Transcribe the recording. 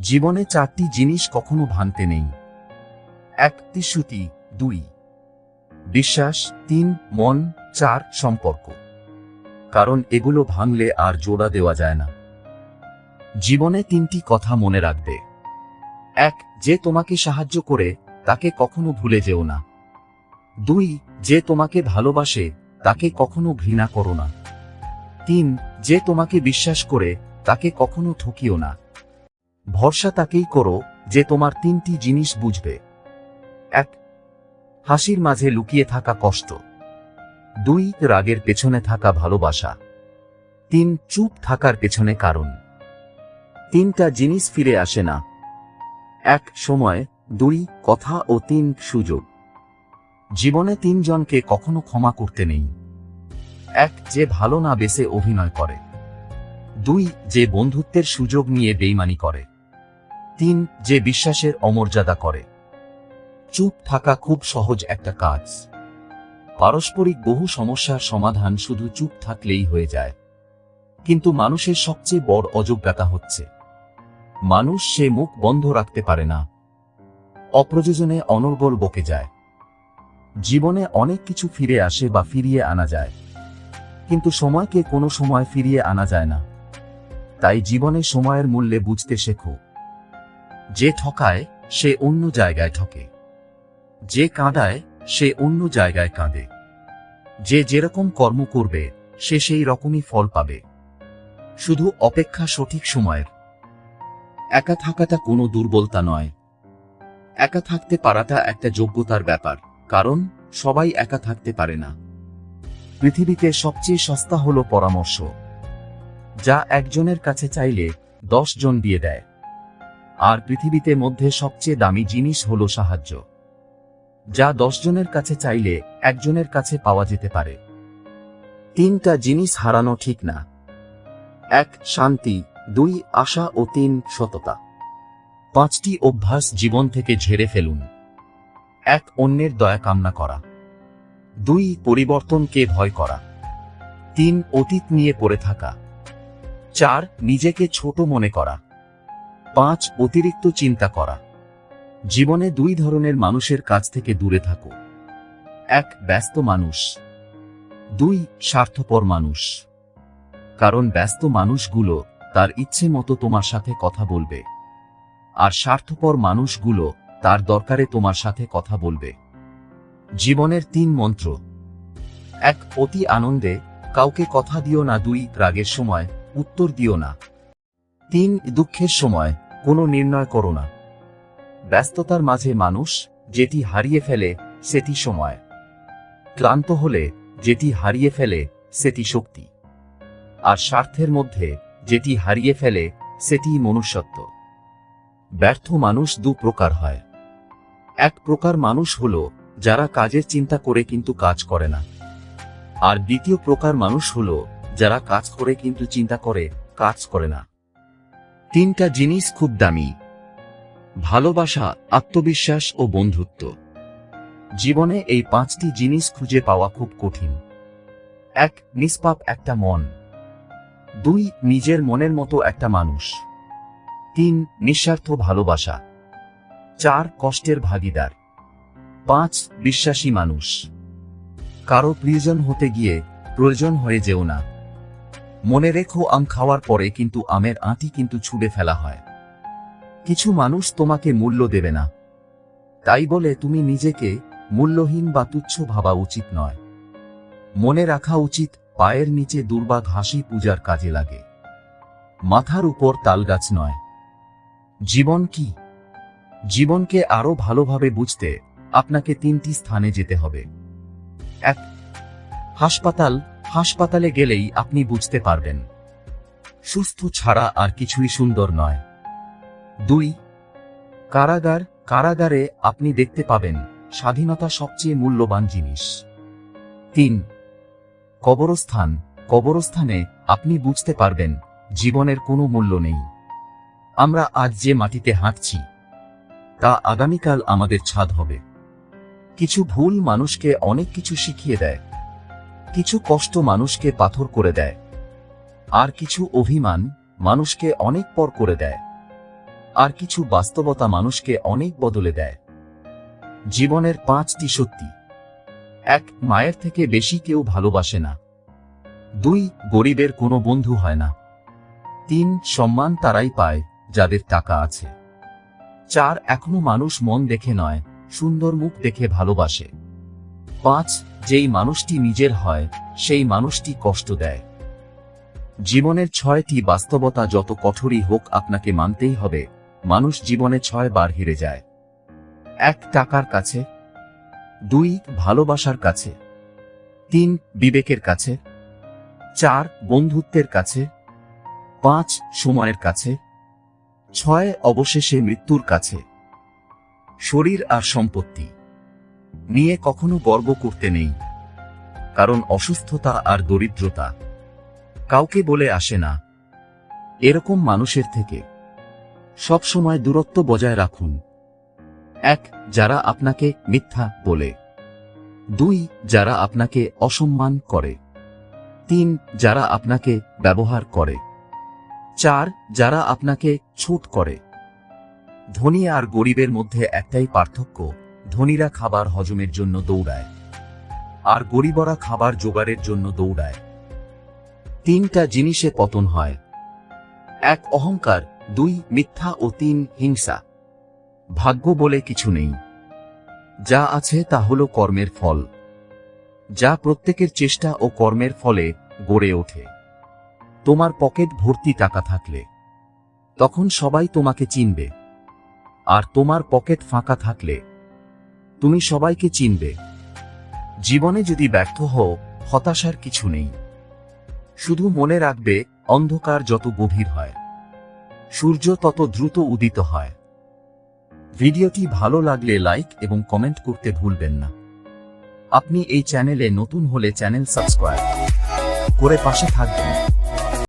জীবনে চারটি জিনিস কখনো ভাঙতে নেই। এক, তিসুতি। দুই, বিশ্বাস। তিন, মন। চার, সম্পর্ক। কারণ এগুলো ভাঙলে আর জোড়া দেওয়া যায় না। জীবনে তিনটি কথা মনে রাখবে। এক, যে তোমাকে সাহায্য করে, তাকে কখনো ভুলে যেও না। দুই, যে তোমাকে ভালোবাসে, তাকে কখনো ঘৃণা করো না। তিন, যে তোমাকে বিশ্বাস করে, তাকে কখনো ঠকিও না। ভরসা তাকেই করো যে তোমার তিনটি জিনিস বুঝবে। এক, হাসির মাঝে লুকিয়ে থাকা কষ্ট। দুই, রাগের পেছনে থাকা ভালোবাসা। তিন, চুপ থাকার পেছনে কারণ। তিনটা জিনিস ফিরে আসে না। এক, সময়। দুই, কথা ও তিন, সুযোগ। জীবনে তিনজনকে কখনো ক্ষমা করতে নেই। এক, যে ভালো না বেসে অভিনয় করে। দুই, যে বন্ধুত্বের সুযোগ নিয়ে বেইমানি করে। তিন, যে বিশ্বাসের অমর্যাদা করে। চুপ থাকা খুব সহজ একটা কাজ। পারস্পরিক বহু সমস্যার সমাধান শুধু চুপ থাকলেই হয়ে যায়। কিন্তু মানুষের সবচেয়ে বড় অযোগ্যতা হচ্ছে। মানুষ সে মুখ বন্ধ রাখতে পারে না। অপ্রয়োজনে অনর্গল বকে যায়। জীবনে অনেক কিছু ফিরে আসে বা ফিরিয়ে আনা যায়। কিন্তু সময়কে কোনো সময় ফিরিয়ে আনা যায় না। তাই জীবনে সময়ের মূল্যে বুঝতে শেখো। যে ঠকায়, সে অন্য জায়গায় ঠকে। যে কাঁদায়, সে অন্য জায়গায় কাঁদে। যে যেরকম কর্ম করবে, সে সেই রকমই ফল পাবে। শুধু অপেক্ষা সঠিক সময়ের। একা থাকাটা কোনো দুর্বলতা নয়। একা থাকতে পারাটা একটা যোগ্যতার ব্যাপার, কারণ সবাই একা থাকতে পারে না। পৃথিবীতে সবচেয়ে সস্তা হল পরামর্শ। যা একজনের কাছে চাইলে দশ জন দিয়ে দেয়। আর পৃথিবীতে মধ্যে সবচেয়ে দামি জিনিস হল সাহায্য। যা দশ জনের কাছে চাইলে একজনের কাছে পাওয়া যেতে পারে। তিনটা জিনিস হারানো ঠিক না। এক, শান্তি, দুই, আশা ও তিন, সততা। পাঁচটি অভ্যাস জীবন থেকে ঝেড়ে ফেলুন। এক, অন্যের দয়া কামনা করা। দুই, পরিবর্তনকে ভয় করা। তিন, অতীত নিয়ে পড়ে থাকা। চার, নিজেকে ছোট মনে করা। পাঁচ, অতিরিক্ত চিন্তা করা। জীবনে দুই ধরনের মানুষের কাছ থেকে দূরে থাকো। এক, ব্যস্ত মানুষ। দুই, স্বার্থপর মানুষ। কারণ ব্যস্ত মানুষগুলো তার ইচ্ছে মতো তোমার সাথে কথা বলবে। আর স্বার্থপর মানুষগুলো তার দরকারে তোমার সাথে কথা বলবে। জীবনের তিন মন্ত্র। এক, অতি আনন্দে কাউকে কথা দিও না দুই, রাগের সময়, উত্তর দিও না। তিন, দুঃখের সময় কোনো নির্ণয় করো না। ব্যস্ততার মাঝে মানুষ যেটি হারিয়ে ফেলে, সেটি সময়। ক্লান্ত হলে যেটি হারিয়ে ফেলে, সেটি শক্তি। আর স্বার্থের মধ্যে যেটি হারিয়ে ফেলে, সেটি মনুষ্যত্ব। ব্যর্থ মানুষ দু প্রকার হয়। এক প্রকার মানুষ হল, যারা কাজের চিন্তা করে কিন্তু কাজ করে না। আর দ্বিতীয় প্রকার মানুষ হল, যারা কাজ করে কিন্তু চিন্তা করে, কাজ করে না। তিনটা জিনিস খুব দামি। ভালোবাসা, আত্মবিশ্বাস ও বন্ধুত্ব। জীবনে এই পাঁচটি জিনিস খুঁজে পাওয়া খুব কঠিন। এক, নিষ্পাপ একটা মন। দুই, নিজের মনের মতো একটা মানুষ। তিন, নিঃস্বার্থ ভালোবাসা। চার, কষ্টের ভাগিদার। পাঁচ, বিশ্বাসী মানুষ। কারও প্রিয়জন হতে গিয়ে প্রয়োজন হয়ে যেও না। মনে রেখো আম খাওয়ার পরে কিন্তু আমের আঁটি কিন্তু ছুঁড়ে ফেলা হয়। কিছু মানুষ তোমাকে মূল্য দেবে না। তাই বলে তুমি নিজেকে মূল্যহীন বা তুচ্ছ ভাবা উচিত নয়। মনে রাখা উচিত, পায়ের নিচে দুর্বা ঘাসি পূজার কাজে লাগে। মাথার উপর তালগাছ নয়। জীবন কি? জীবনকে আরও ভালোভাবে বুঝতে আপনাকে তিনটি স্থানে যেতে হবে। এক, হাসপাতাল হাসপাতালে গেলেই আপনি বুঝতে পারবেন। সুস্থ ছাড়া আর কিছুই সুন্দর নয়। দুই, কারাগার, কারাগারে আপনি দেখতে পাবেন স্বাধীনতা সবচেয়ে মূল্যবান জিনিস। তিন, কবরস্থান, কবরস্থানে আপনি বুঝতে পারবেন জীবনের কোনো মূল্য নেই। আমরা আজ যে মাটিতে হাঁটছি, তা আগামীকাল আমাদের ছাদ হবে। কিছু ভুল মানুষকে অনেক কিছু শিখিয়ে দেয়। কিছু কষ্ট মানুষকে পাথর করে দেয়। আর কিছু অভিমান মানুষকে অনেক পর করে দেয়। আর কিছু বাস্তবতা মানুষকে অনেক বদলে দেয়। জীবনের পাঁচটি সত্যি। এক, মায়ের থেকে বেশি কেউ ভালোবাসে না। দুই, গরিবের কোনো বন্ধু হয় না। তিন, সম্মান তারাই পায় যাদের টাকা আছে। চার, এখনও মানুষ মন দেখে নয়, সুন্দর মুখ দেখে ভালোবাসে। পাঁচ, যেই মানুষটি নিজের হয়, সেই মানুষটি কষ্ট দেয়। জীবনের ছয়টি বাস্তবতা যত কঠোরই হোক আপনাকে মানতেই হবে, মানুষ জীবনে ছয় বার হেরে যায়। এক, টাকার কাছে। দুই, ভালোবাসার কাছে। তিন, বিবেকের কাছে। চার, বন্ধুত্বের কাছে। পাঁচ, সময়ের কাছে। ছয়, অবশেষে মৃত্যুর কাছে। শরীর আর সম্পত্তি। নিয়ে কখনো গর্ব করতে নেই। কারণ অসুস্থতা আর দরিদ্রতা কাউকে বলে আসে না। এরকম মানুষের থেকে সবসময় দূরত্ব বজায় রাখুন। এক, যারা আপনাকে মিথ্যা বলে। দুই, যারা আপনাকে অসম্মান করে। তিন, যারা আপনাকে ব্যবহার করে। চার, যারা আপনাকে ছুট করে। ধনী আর গরিবের মধ্যে একটাই পার্থক্য ধনীরা খাবার হজমের জন্য দৌড়ায়, আর গরিবরা খাবার জোগাড়ের জন্য দৌড়ায়। তিনটা জিনিসে পতন হয়। এক, অহংকার, দুই, মিথ্যা ও তিন, হিংসা। ভাগ্য বলে কিছু নেই। যা আছে তা হল কর্মের ফল। যা প্রত্যেকের চেষ্টা ও কর্মের ফলে গড়ে ওঠে। তোমার পকেট ভর্তি টাকা থাকলে। তখন সবাই তোমাকে চিনবে। আর তোমার পকেট ফাঁকা থাকলে তুমি সবাইকে চিনবে। জীবনে যদি ব্যর্থ হও, হতাশার কিছু নেই। শুধু মনে রাখবে, অন্ধকার যত গভীর হয়। সূর্য তত দ্রুত উদিত হয়। ভিডিওটি ভালো লাগলে লাইক এবং কমেন্ট করতে ভুলবেন না। আপনি এই চ্যানেলে নতুন হলে চ্যানেল সাবস্ক্রাইব করে পাশে থাকবেন।